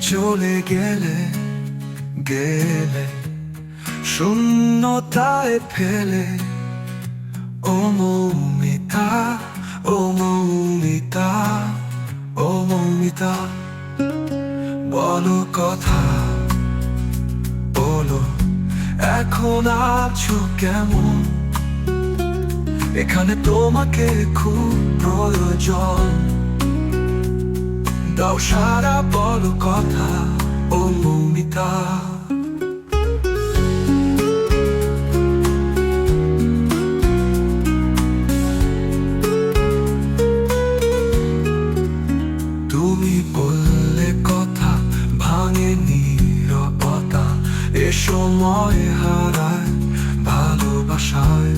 চলে গেলে গেলে, শূন্যতায় ফেলে। ও মৌমিতা ও মৌমিতা ও মৌমিতা, বলো কথা, বলো, এখন আছো কেমন? এখানে তোমাকে খুব প্রয়োজন। দাও সারা, বলো কথা ও মৌমিতা। তুমি বললে কথা ভাঙে নীরবতা এ সময় হারায় ভালোবাসায়।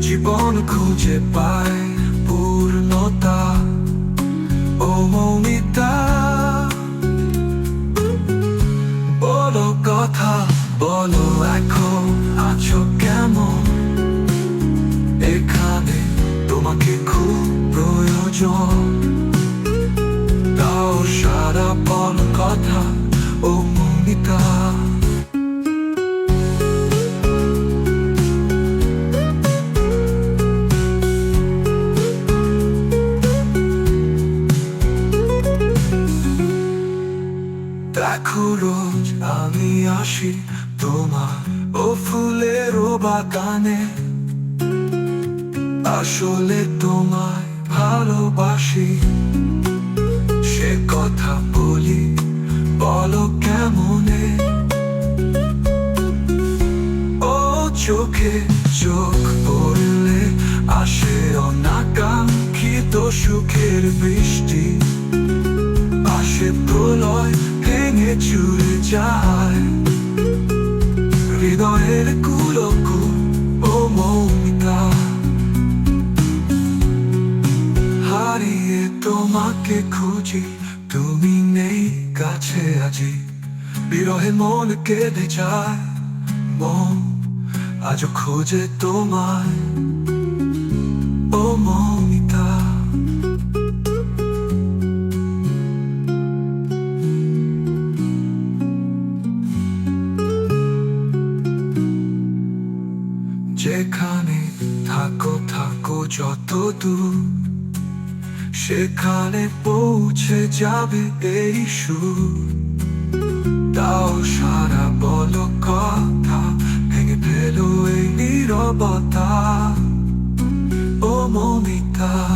জীবন খুঁজে পায় মৌমিতা। বলো কথা, বলো এখন, আছো কেমন? এখানে তোমাকে খুব প্রয়োজন। তাও সারা বল কথা, ও মৌমিতা। দেখো আমি আসি তোমার ও ফুলের ও বাগানে। আসলে তোমায় ভালোবাসি। সে কথা বলি, বলো কেমনে? ও চোখে চোখ পড়লে আসে অনাকাঙ্ক্ষিত সুখের বৃষ্টি। চুরে যায় হৃদয়ের কুলকু ও মৌমিতা হারিয়ে তোমাকে খুঁজি তুমি নেই কাছে আজি বিরহে মন কেঁদে যায় মন আজ খোঁজে তোমায় যেখানে থাকো থাকো যত দূর সেখানে পৌঁছে যাবে এই সুর। তাও সারা, বলো কথা, ভেঙে ফেলো এই নিরবতা। ও মমিতা